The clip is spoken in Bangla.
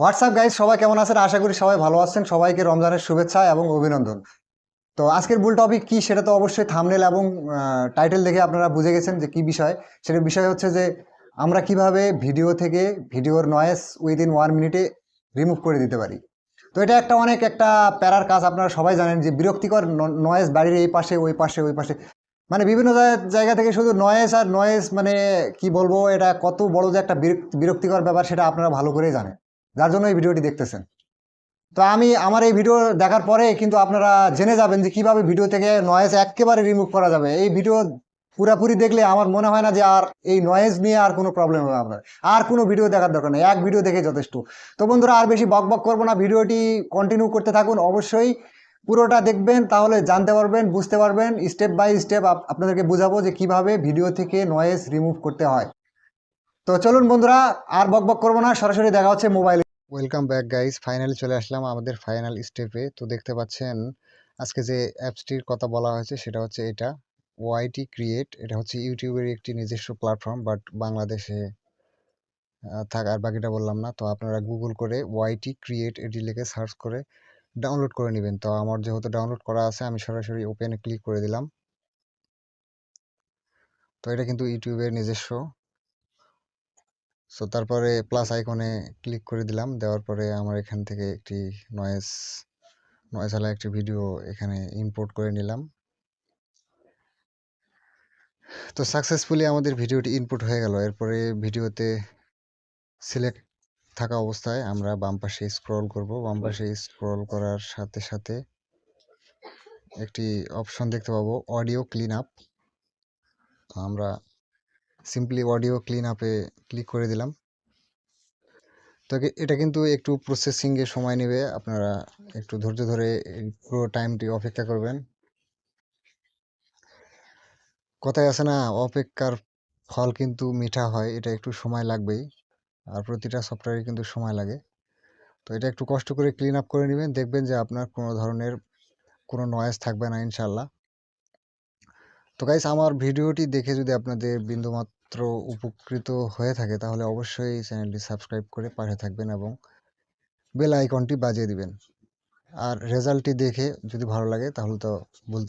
হোয়াটসঅ্যাপ গাইজ সবাই কেমন আছেন? আশা করি সবাই ভালো আছেন। সবাইকে রমজানের শুভেচ্ছা এবং অভিনন্দন। তো আজকের মূল টপিক কী সেটা তো অবশ্যই থামনেল এবং টাইটেল দেখে আপনারা বুঝে গেছেন যে কি বিষয়। সেটা বিষয় হচ্ছে যে আমরা কীভাবে ভিডিও থেকে ভিডিওর নয়েস উইদিন ওয়ান মিনিটে রিমুভ করে দিতে পারি। তো এটা একটা অনেক একটা প্যারার কাজ আপনারা সবাই জানেন যে বিরক্তিকর নয়েজ বাড়ির এই পাশে, ওই পাশে ওই পাশে। মানে বিভিন্ন জায়গা- থেকে শুধু নয়েজ আর নয়েজ মানে কি বলব? এটা কত বড় যে একটা বিরক্ত- বিরক্তিকর ব্যাপার সেটা আপনারা ভালো করেই জানেন। যার জন্য এই ভিডিওটি দেখতেছেন। তো আমি আমার এই ভিডিও দেখার পরে কিন্তু আপনারা জেনে যাবেন যে কীভাবে ভিডিও থেকে নয়েজ একেবারে রিমুভ করা যাবে। এই ভিডিও পুরাপুরি দেখলে আমার মনে হয় না যে আর এই নয়েজ নিয়ে আর কোনো প্রবলেম হবে আপনার। আর কোনো ভিডিও দেখার দরকার নেই। এক ভিডিও দেখে যথেষ্ট। তো বন্ধুরা, আর বেশি বক বক করব না। ভিডিওটি কন্টিনিউ করতে থাকুন অবশ্যই। পুরোটা দেখবেন, তাহলে জানতে পারবেন, বুঝতে পারবেন। স্টেপ বাই স্টেপ আপনাদেরকে বোঝাবো যে কীভাবে ভিডিও থেকে নয়েজ রিমুভ করতে হয়। তো চলুন বন্ধুরা, আর বক বক করব না। সরাসরি দেখা হচ্ছে মোবাইলে ওয়েলকাম ব্যাক গাইস ফাইনালি চলে আসলাম আমাদের ফাইনাল স্টেপে তো দেখতে পাচ্ছেন, আজকে যে অ্যাপসটির কথা বলা হয়েছে সেটা হচ্ছে এটা ওয়াইটি ক্রিয়েট এটা হচ্ছে ইউটিউবের একটি নিজস্ব প্ল্যাটফর্ম বাট বাংলাদেশে থাক, আর বাকিটা বললাম না। তো আপনারা গুগল করে ওয়াইটি ক্রিয়েট এটি লিখে সার্চ করে ডাউনলোড করে নেবেন। তো আমার যেহেতু ডাউনলোড করা আছে, আমি সরাসরি ওপেনে ক্লিক করে দিলাম। তো এটা কিন্তু ইউটিউবের নিজস্ব। সো তারপরে প্লাস আইকনে ক্লিক করে দিলাম। দেওয়ার পরে আমার এখান থেকে একটি নয়েজ নয়েজ আলা একটি ভিডিও এখানে ইম্পোর্ট করে নিলাম। তো সাকসেসফুলি আমাদের ভিডিওটি ইনপুট হয়ে গেল। এরপরে ভিডিওতে সিলেক্ট থাকা অবস্থায় আমরা বাম পাশে স্ক্রল করব। বাম পাশে স্ক্রল করার সাথে সাথে একটি অপশন দেখতে পাবো অডিও ক্লিন আপ আমরা সিম্পলি অডিও ক্লিন আপে ক্লিক করে দিলাম। তো এটা কিন্তু একটু প্রসেসিংয়ে সময় নেবে, আপনারা একটু ধৈর্য ধরে পুরো টাইমটি অপেক্ষা করবেন। কথায় আছে না, অপেক্ষার ফল কিন্তু মিঠা হয়, এটা একটু সময় লাগবেই, আর প্রতিটা সফটওয়্যারে কিন্তু সময় লাগে। তো এটা একটু কষ্ট করে ক্লিন আপ করে নেবেন, দেখবেন যে আপনার কোনো ধরনের কোনো নয়েজ থাকবে না ইনশাল্লাহ তো গাইস আমার ভিডিওটি দেখে যদি আপনাদের বিন্দুমাত্র উপকৃত হয়ে থাকে, তাহলে অবশ্যই চ্যানেলটি সাবস্ক্রাইব করে পাশে থাকবেন এবং বেল আইকনটি বাজিয়ে দিবেন। আর রেজাল্টটি দেখে যদি ভালো লাগে, তাহলে তো বলতে